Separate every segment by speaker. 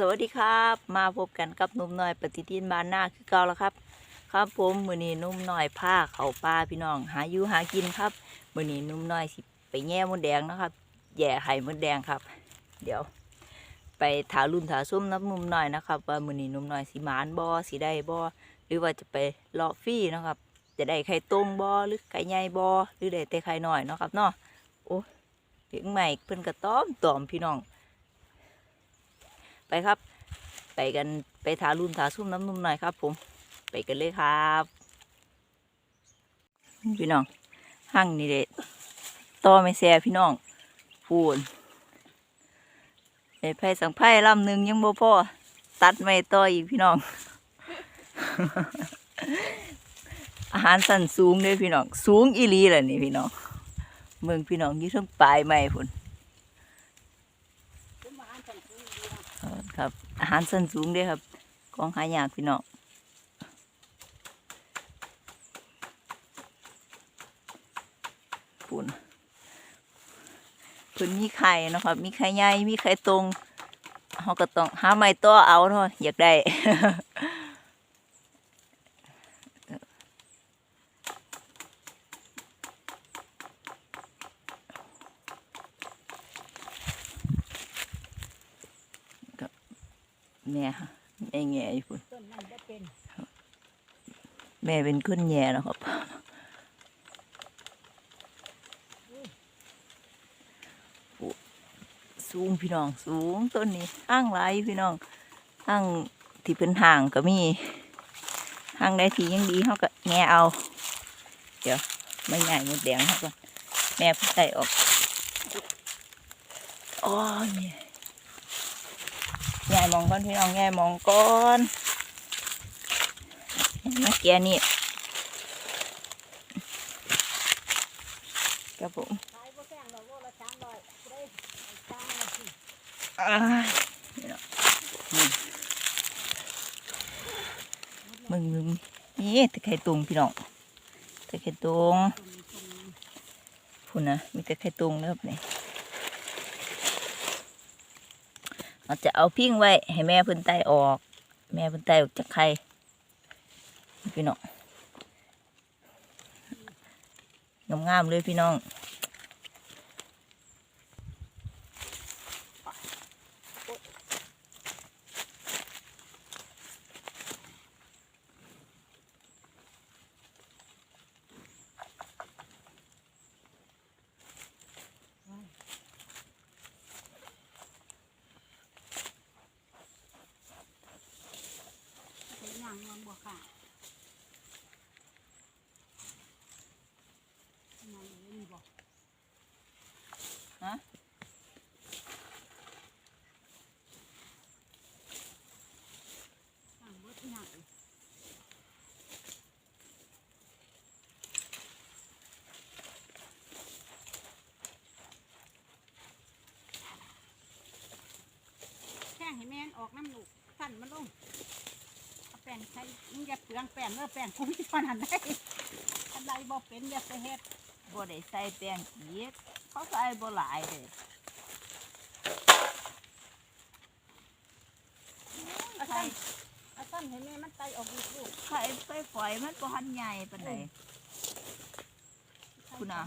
Speaker 1: สวัสดีครับ มาพบกันกับนุ่มหน่อยปฏิทินบ้านหน้าคือเก่าแล้วครับ ครับผมมือนี้นุ่มหน่อยผ้าเขาป่าพี่น้องหาอยู่หากินครับมือนี้นุ่มหน่อยสิไปแง่มดแดงนะครับแย่ไข่มดแดงครับ เดี๋ยว ไปถารุ่นถาส้มน้ำนุ่มหน่อยนะครับว่ามือนี้นุ่มหน่อยสีหมานบอสีได้บอหรือว่าจะไปเลาะฟี่นะครับ จะได้ไข่ต้มบอหรือไข่ใหญ่บอหรือได้แต่ไข่หน้อยนะครับเนาะโอ้เสียงใหม่เพิ่นกระต้อมตอมพี่น้อง ไปครับ ไปกันไปทารุ่นทาซุ่มน้ำนุ่มหน่อยครับ ผม ไปกันเลยครับพี่น้องหั่งนี่เด็ดต่อไม่แซ่พี่น้องพูนไอ้ไผ่สังไผ่ลำหนึ่งยังบ่พอตัดไม่ต่ออีกพี่น้อง อาหารสั้นสูงเลยพี่น้อง สูงอีหลีแหละนี่พี่น้อง เมืองพี่น้องยี่ทั้งปลายไม้พุ่น เออ ครับ อาหารสั้นสูงด้วยครับกองหายากพี่น้องปุ่นปุ่นมีไข่เนาะครับ มีไข่ใหญ่ มีไข่ตรงเขาก็ต้องหาไม้ต่อเอาเนาะอยากได้ แม่ค่ะแม่แง่อยู่พุ่น
Speaker 2: ต้นนั้นบ่เป็น
Speaker 1: แม่เป็นคนแง่เนาะครับโอ้สูงพี่น้องสูงต้นนี้ห้างหลายอยู่พี่น้องห้างที่เป็นห่างก็มีห้างใดที่ยังดีเขาก็แง่เอา เดี๋ยวไม่ใหญ่หมดแดงเขาก่อนแม่เพิ่งใส่ออกอ๋อเนี่ยแง่มองก่อนพี่น้องแง่มองก่อนมาแกะนี่ครับผม
Speaker 2: ขายนี่กระปุกมึ
Speaker 1: งมึงนี่ตะไคร่ตุงพี่น้องตะไคร่ตุงพุ่นนะมีตะไคร่ตุงนะครับนี่ เราจะเอาพิ้งไว้ ให้แม่พื้นไตออก แม่พื้นไตออกจากไข่พี่น้องงามๆเลยพี่น้อง
Speaker 2: เป็นหยังมันบ่ค่ะนั่นนี่บ่
Speaker 1: ฮะ
Speaker 2: สั่งเบิดหยัง แค่ให้แม่นออกน้ำลูกสั่นมันลงเอาแป้งใช้มึงอย่าเปลืองแป้งเด้อแป้งกูมีเท่านั้นได้อะไรบ่เป็นอย่าไปเฮ็ด
Speaker 1: บ่ได้ใส่แป้งอีกเขาใส่บ่หลายเลย
Speaker 2: เอาสั้นเอาสั้นให้แม่มันไตออกอีกลูก
Speaker 1: ไข่ไปฝอยมันบ่หันใหญ่ปานใดคุณน่ะ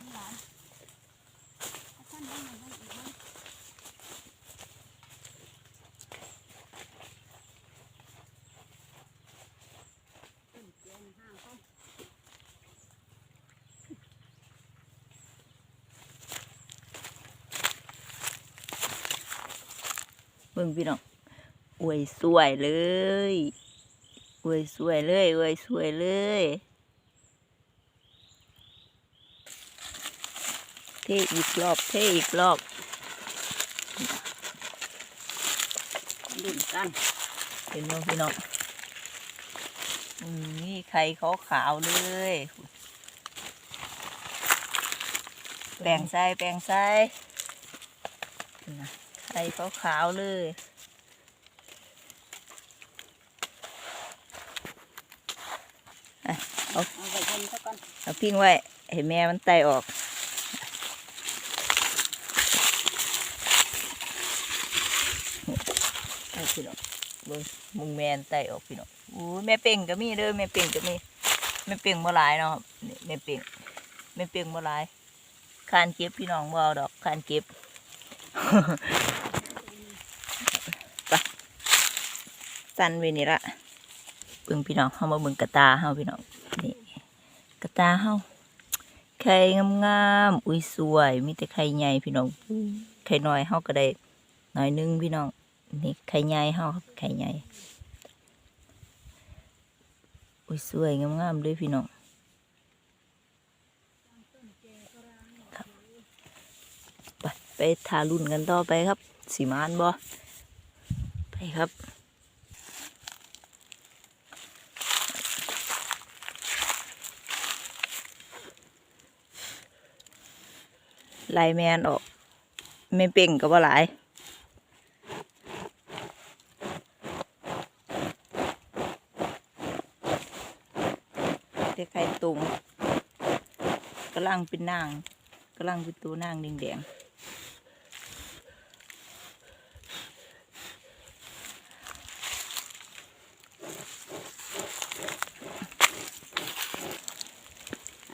Speaker 2: เอาสั้นให้แม่มันอีกมั้ยต้นเจียนห้างเขา
Speaker 1: เบิ่งพี่น้องอวยสวยเลยอวยสวยเลยอวยสวยเลยเทอีกรอบเทอีกรอบ
Speaker 2: ดุนกัน
Speaker 1: เห็นไหมพี่น้องอืมนี่ไข่ขาวขาวๆเลยแบ่งใส่แบ่งใส่นะ ไข่ขาวขาวๆเลยอะเอา
Speaker 2: เอาไปเพิ่นซะก่อน
Speaker 1: เอาพิ้งไว้ให้แม่มันไตออกไตนี่พี่น้องเบิ่งมุงแมนไตออกพี่น้องอู้แม่เป่งก็มีเด้อแม่เป่งก็มีแม่เป่งบ่หลายเนาะครับนี่แม่เป่งแม่เป่งบ่หลายคานเก็บพี่น้องบ่เอาดอกคานเก็บ ไป สั่นไว้นี่ละเบิ่งพี่น้องเฮามาเบิ่งกระตาเฮาพี่น้องนี่กระตาเฮาไข่งามๆอุ้ยสวยมีแต่ไข่ใหญ่พี่น้องไข่น้อยเฮาก็ได้น้อยนึงพี่น้องนี่ไข่ใหญ่เฮาครับไข่ใหญ่อุ้ยสวยงามๆเลยพี่น้องครับไปไปทารุ่นกันต่อไปครับสีมานบ่ไปครับ ไล่แมนออก ไม่เป่งก็บ่หลาย เด็กไข่ตุงกำลังเป็นนางกำลังเป็นตัวนางแดงๆ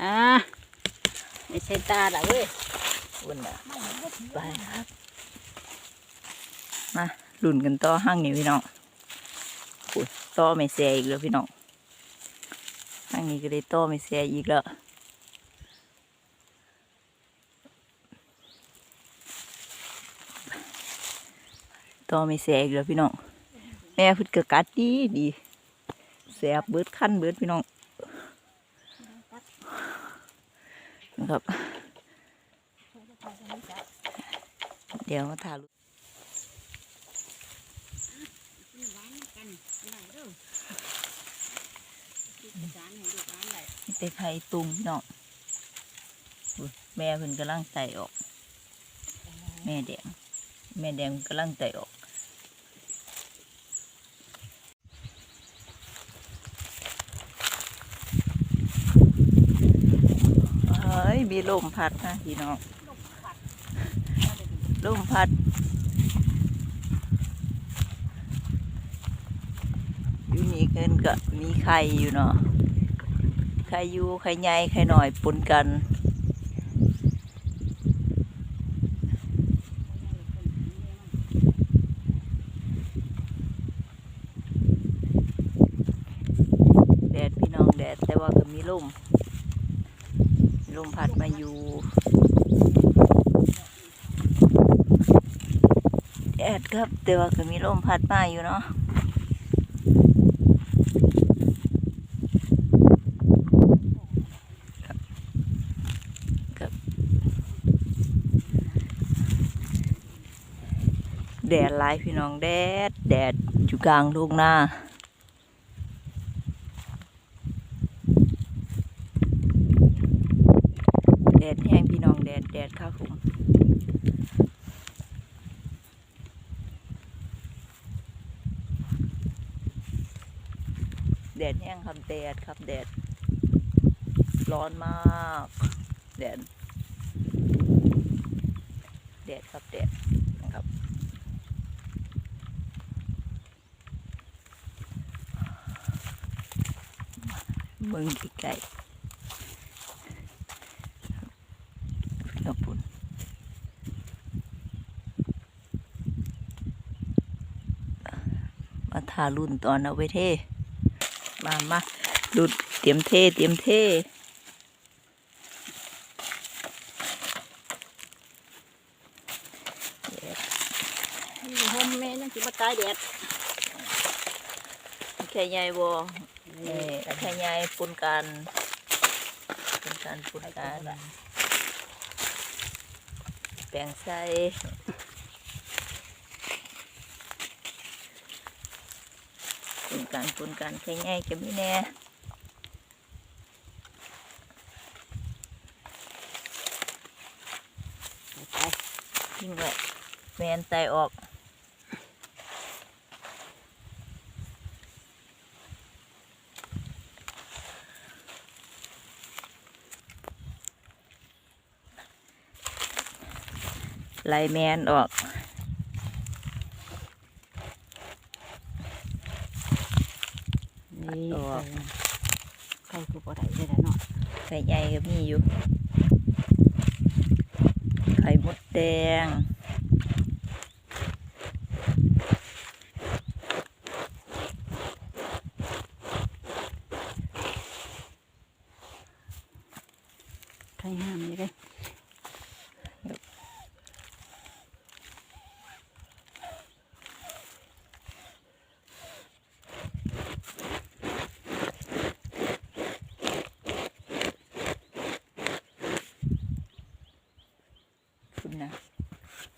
Speaker 2: อ่าไม่ใช่ตาละเว้ย
Speaker 1: อุ่นอะไปครับ มาลุ่นกันต่อห้างนี้พี่น้องอุ้ยต่อไม่เสียอีกแล้วพี่น้องห้างนี้ก็ได้ต่อไม่เสียอีกแล้วต่อไม่เสียอีกแล้วพี่น้องแม่พึ่งกกัดดีดีเสียบเบิดขั้นเบิดพี่น้องนะครับ เดี๋ยวมาถ่ายรูป
Speaker 2: กันได้เด้อที่ร้านให้ลูกร้านได้
Speaker 1: นี่เป็นไข่ตุงพี่น้องอุ๊ยแม่เพิ่นกำลังไต่ออก แม่แดง แม่แดงกำลังไต่ออกเฮ้ยมีลมพัดนะพี่น้อง ลมพัด อยู่นี่เกินก็มีไข่อยู่เนาะไข่อยู่ไข่ใหญ่ไข่หน่อยปนกันแดดพี่น้องแดดแต่ว่าก็มีลมลมพัดมาอยู่ แดดครับ แต่ว่าก็มีลมพัดมาอยู่เนาะแดดหลายพี่น้องแดด แดดอยู่กลางทุ่งนาแดดแห้งพี่น้องแดดแดดครับผม ดดแห้งครับแดดครับแดด ร้อนมากแดดแดดครับแดดนะครับมึงไก่ขอบคุณมาทารุ่นตอนเอาไว้เท มามาดุดเตรียมเทเตรียมเท
Speaker 2: นี่โฮมแม่ยังสิบ่ตายแดด
Speaker 1: แค่ใหญ่บ่นี่แค่ใหญ่ปนกันปนกันปนกันแปลงใส่ ปนกันปนกันแค่ใหญ่จะมีแน่
Speaker 2: ไป
Speaker 1: ทิ้งไว้แมนไตออกไล่แมนออก ออก
Speaker 2: ใครคือบ่ได้ได้แล้วเนาะ
Speaker 1: ไข่ใหญ่ ก็มีอยู่ ไข่มดแดง
Speaker 2: ไข่ห้ามนี่เลย
Speaker 1: คุณนะ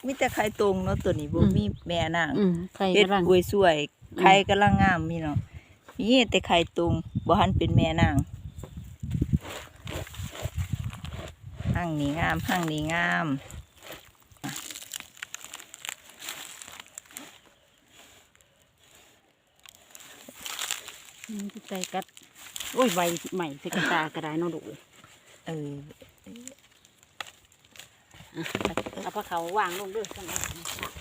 Speaker 1: มีแต่ไข่ตรงเนาะตัวนี้บ่มีแม่นาง
Speaker 2: อืมใคร
Speaker 1: เฮ็ด
Speaker 2: กำลัง
Speaker 1: อวยสวยไข่กำลังงามมีเนาะมีแต่ไข่ตรงบ่หันเป็นแม่นางห้างนี้งามห้างนี้งาม
Speaker 2: อืมใจกัด โอ้ยใบใหม่สิกระตากระไดเนาะดู
Speaker 1: เออ
Speaker 2: เอาผ้าเขาวางลงด้วยจังหวะ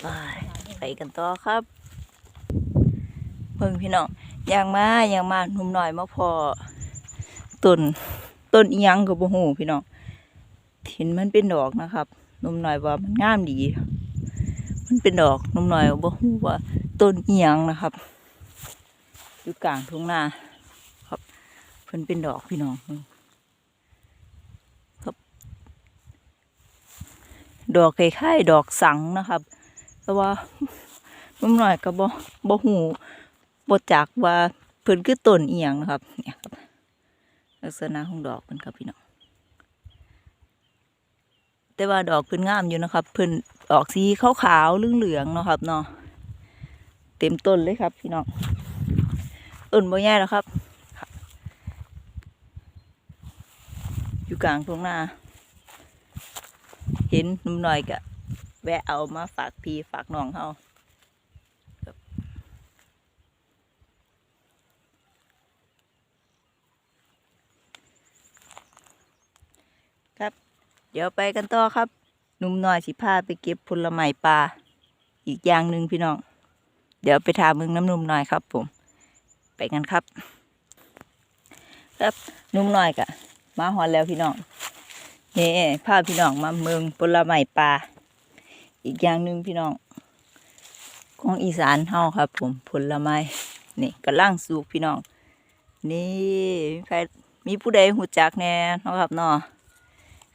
Speaker 1: ไปไปกันต่อครับเพิ่งพี่น้องอย่างมาอย่างมาหนุ่มหน่อยมาพอต้นต้นยังก็บ่ฮู้พี่น้องเห็นมันเป็นดอกนะครับหนุ่มหน่อยว่ามันงามดี มันเป็นดอกหนุ่มหน่อยบ่ฮู้ว่าต้นอียังนะครับ อยู่กลางทุ่งนาครับเพิ่นเป็นดอกพี่น้องครับ ดอกคล้ายๆดอกสังนะครับ แต่ว่านุ่มหน่อยก็บ่บ่ฮู้บ่จักว่าเพิ่นคือต้นเอียงนะครับเนี่ยครับ ลักษณะของดอกเพิ่นครับพี่น้องแต่ว่าดอกเพิ่นงามอยู่นะครับ เพิ่นออกสีขาวๆเหลืองๆเนาะครับเนาะเต็มต้นเลยครับ พี่น้องต้นบ่ใหญ่แล้วครับครับอยู่กลางทุ่งนา เห็นหนุ่มหน่อยก็แวะเอามาฝากพี่ฝากน้องเฮาครับ เดี๋ยวไปกันต่อครับหนุ่มหน้อยสิพาไปเก็บผลไม้ป่าอีกอย่างหนึ่งพี่น้อง เดี๋ยวไปถามมึงน้ำหนุ่มหน้อยครับ ผม ไปกันครับ ครับหนุ่มหน้อยกะมาฮอนแล้วพี่น้อง นี่พาพี่น้องมาเมืองผลไม้ป่าอีกอย่างหนึ่งพี่น้อง ของอีสานเฮาครับ ผมผลไม้นี่กำลังสุกพี่น้อง นี่มีใครมีผู้ใดหูจักแน่นะครับเนาะ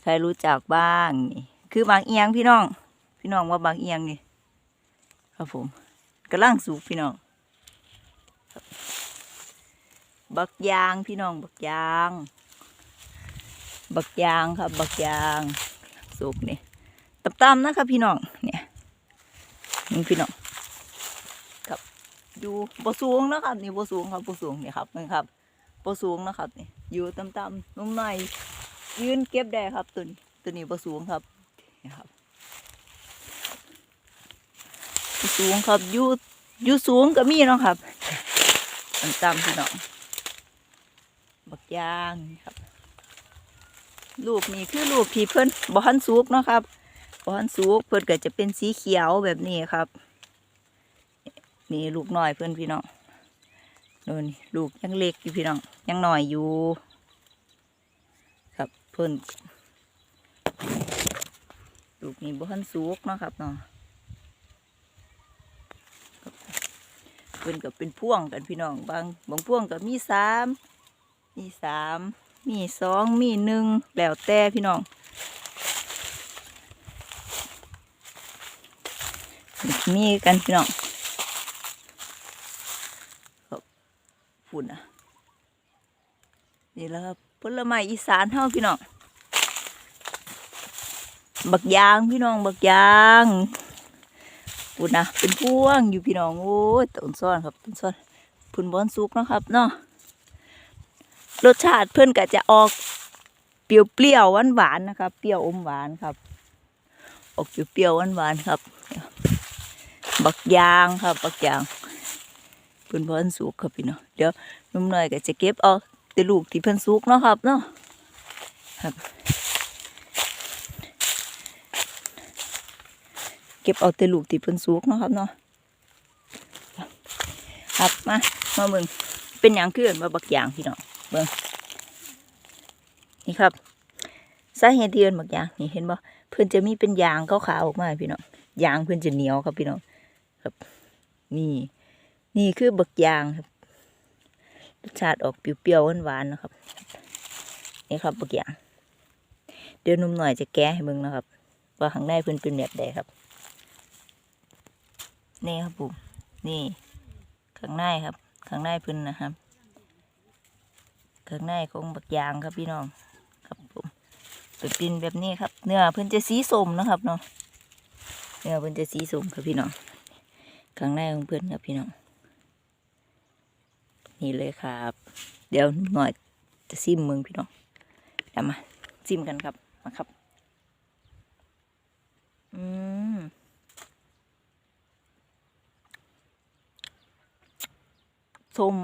Speaker 1: ใครรู้จักบ้างนี่คือบางเอียงพี่น้อง พี่น้องว่าบางเอียงนี่ครับผมกำลังสูบพี่น้อง บักยางพี่น้องบักยาง บักยางครับบักยางสุกนี่ต่ำๆนะครับพี่น้องเนี่ยนี่พี่น้องครับอยู่บสูงนะครับนี่บสูงครับบสูงนี่ครับนี่ครับบสูงนะครับนี่อยู่ต่ำๆนุ่มหน่อยยืนเก็บได้ครับตัวนี้ตัวนี้บ่สูงครับนี่ครับบ่สูงครับอยู่อยู่สูงก็มีเนาะครับอันตามพี่น้องบักยางครับ ลูกนี่คือลูกที่เพิ่นบ่ทันสุกเนาะครับบ่ทันสุกเพิ่นก็จะเป็นสีเขียวแบบนี้ครับ นี่ลูกน้อยเพิ่นพี่น้องดูนี่ลูกยังเล็กอยู่พี่น้องยังหน้อยอยู่ ครับเพิ่นลูกนี้บ่ทันสุกเนาะครับเนาะเพิ่นก็เป็นพ่วงกันพี่น้องบางบางพ่วงก็มีสามมีสาม มีสองมีหนึ่งแล้วแต่พี่น้องมีกันพี่น้องฝุ่นอะนี่และครับผลไม้อีสานเฮาพี่น้องบักยางพี่น้องบักยางปุ่นนะเป็นพวงอยู่พี่น้องโอ้ยต้นซ้อนครับต้นซ้อนพุ่นบอนสุกนะครับเนาะ รสชาติเพื่อนก็จะออกเปรี้ยวๆหวานๆนะครับเปรี้ยวอมหวานครับ ออกเปรี้ยวๆหวานๆครับ บักยางครับ บักยางเพุ่อนบอนสุกครับพี่น้องเดี๋ยวนุ่มหน่อยก็จะเก็บเอาแต่ลูกที่เพิ่อนสุกเนาะครับเนาะครับเก็บเอาแต่ลูกที่เพิ่นสุกเนาะครับเนาะครับมา มาเบิ่งเป็นอย่างคือเอิ้นว่าบักยางพี่น้อง เบิ่งนี่ครับสาเหตุที่เอินบักยางนี่เห็นบ่เพิ่อนจะมีเป็นยางขาวๆออกมาพี่น้องยางเพิ่อนจะเหนียวครับพี่น้องครับนี่นี่คือบักยางครับรสชาติออกเปรี้ยวๆหวานๆนะครับ นี่ครับบักยาง เดี๋ยวนุ่มหน่อยจะแก้ให้เบิ่งนะครับ ว่าข้างในเพิ่นเป็นแบบใดครับนี่ครับผมนี่ข้างในครับข้างในเพิ่นนะครับ ข้างในของบักยางครับพี่น้องครับผมเป็นปินแบบนี้ครับ เนื้อเพิ่นจะสีส้มนะครับเนาะเนื้อเพิ่นจะสีส้มครับพี่น้องข้างในของเพิ่นครับพี่น้องนี่เลยครับ เดี๋ยวหน่อยจะซิมเมืองพี่น้องเดี๋ยวมาซิมกันครับมาครับอืมส้ม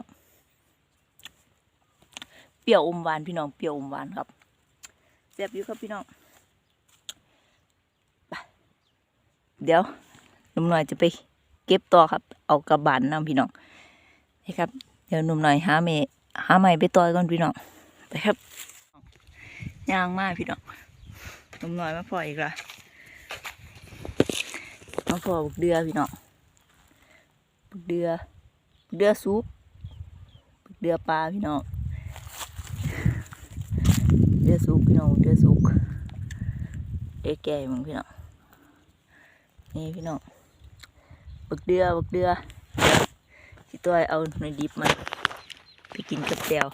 Speaker 1: ปรี้ยวอมหวานพี่น้องเปรี้ยวอมหวานครับแซ่บอยู่ครับพี่น้องไปเดี๋ยวหนุ่มหน่อยจะไปเก็บต่อครับ เอากระบานนำพี่น้องนี่ครับ เดี๋ยวหนุ่มหน่อยหาเมหาใหม่ไปต่อยก่อนพี่น้องไปครับย่างมากพี่น้องหนุ่มหน่อยมาพออีกละมาพอบักเดือพี่น้องบักเดือบักเดือซุปกเดือปลาพี่น้อง เดือสุก พี่น้องเดือสุกเดือแก่มึงพี่น้องนี่พี่น้องบักเดือบักเดือที่ตัวเอาในดิบมาไปกินกับแจว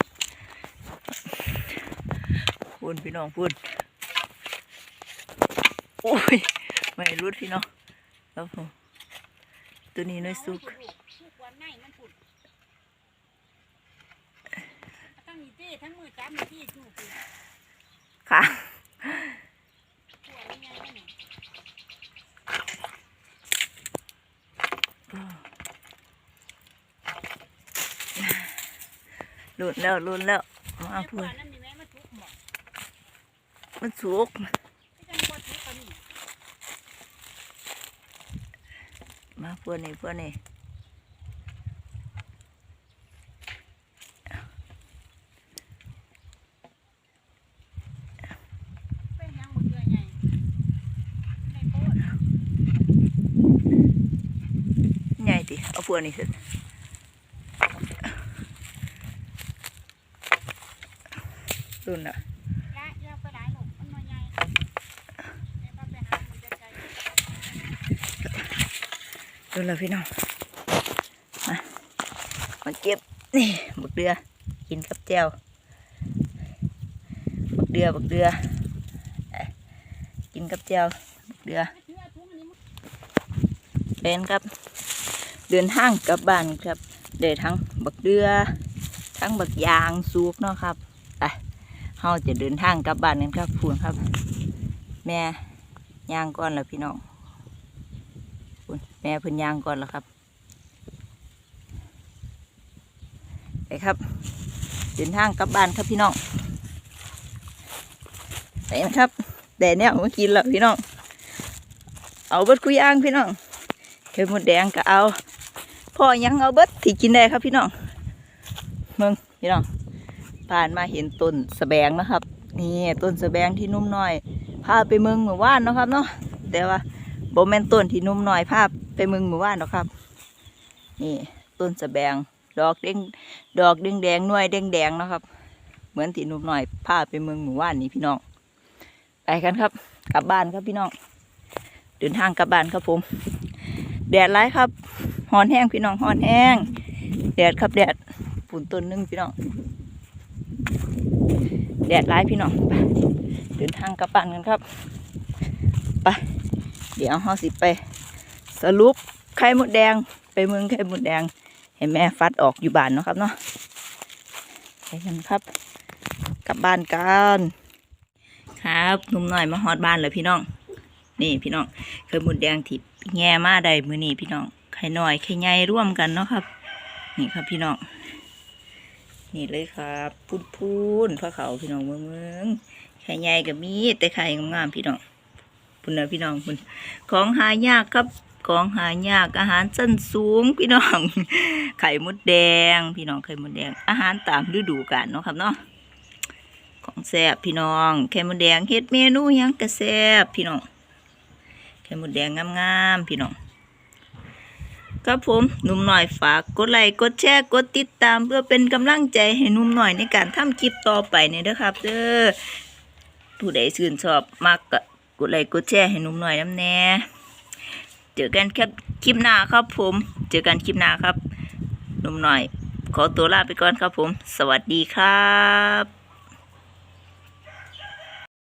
Speaker 1: พูนพี่น้องพูนโอ้ยไม่รุดพี่น้องแล้วผมตัวนี้น้อยสุก
Speaker 2: ทั้งนี้ตี้ทั้งมือที่จูบ
Speaker 1: ค่ะ
Speaker 2: ตัวนี้ไงแม่เนี่ย
Speaker 1: หลุดแล้วหลุดแล้วมาพูด
Speaker 2: มั
Speaker 1: นสุกมาพูดนี่พูดนี่
Speaker 2: ยังหมดเลยไงในโพด
Speaker 1: ให ญ่ดิเอาพูดนี่สิรุ่นอะ
Speaker 2: ละเยอะไปหลายห
Speaker 1: เดินกับแจ่วบักเดือบักเดือเอ้ยกินกับแจ่วบักเดือ
Speaker 2: เชื่อทุกอันนี้มัน
Speaker 1: เป็นครับางกลับบ้านครับเดินทั้งบักเดือทั้งบักยางสูบเนาะครับไปเฮาจะเดินทางกลับบ้านกันครับพูนครับ แม่ยางก่อนแล้วพี่น้องพูนแม่เพิ่นยางก่อนแล้วครับไปครับ เดินทางกลับบ้านครับพี่น้องไปนะครับแต่เนี่ยเมื่อกินแล้วพี่น้องเอาเบิดคุยอ่างพี่น้องเข็มหมดแดงก็เอา พ่อยังเอาเบิดที่กินได้ครับพี่น้องมึงพี่น้องผ่านมาเห็นต้นสะแบงนะครับ นี่ต้นสะแบงที่นุ่มน้อยพาไปเมืองเมื่อวานนะครับเนาะแต่ว่าโบแมนต้นที่นุ่มน้อยพาไปเมืองเมื่อวานนะครับ นี่ต้นสะแบงดอกแดงดอกแดงแดงหน่วยแดงแดงนะครับ เหมือนที่นุ่มน้อยพาไปเมืองเมื่อวานนี้พี่น้อง ไปกันครับ กลับบ้านครับพี่น้องเดินทางกลับบ้านครับผม แดดร้ายครับหอนแห้งพี่น้องหอนแห้ง แดดครับแดดปุ่นต้นนึงพี่น้อง แดดร้ายพี่น้องไปเดินทางกลับบ้านกันครับไปเดี๋ยวเฮาสิไป สรุปไข่มดแดงไปเมืองไข่มดแดงให้แม่ฟัดออกอยู่บ้านเนาะครับเนาะไปกันครับ กลับบ้านกันครับหนุ่มหน่อยมาฮอดบ้านเลยพี่น้อง นี่พี่น้องเคยหมดแดงที่ แง่มาได้มือนี่พี่น้องไข่หน้อยไข่ใหญ่ร่วมกันเนาะครับ นี่ครับพี่น้องนี่เลยครับพูนพูนพระเขาพี่น้องเมืองเมืองไข่ใหญ่กับมีแต่ไข่งามๆพี่น้องพุ่นนะพี่น้องพุ่นของหายากครับของหายากอาหารชั้นสูงพี่น้อง ไข่มดแดง พี่น้องไข่มดแดง อาหารตามฤดูกาลเนาะครับเนาะของแซ่บพี่น้อง ไข่มดแดงเฮ็ดเมนูยังก็แซ่บพี่น้อง ไข่มดแดงงามๆพี่น้องครับผมหนุ่มหน่อยฝากกดไลค์กดแชร์กดติดตาม เพื่อเป็นกำลังใจให้หนุ่มหน่อยในการทำคลิปต่อไปเนี่ยเด้อครับเด้อผู้ใดชื่นชอบมักก็กดไลค์กดแชร์ให้หนุ่มหน่อยน้ำแน่เจอกันครับคลิปหน้าครับผม เจอกันคลิปหน้าครับหนุ่มหน่อย ขอตัวลาไปก่อนครับผม สวัสดีครับ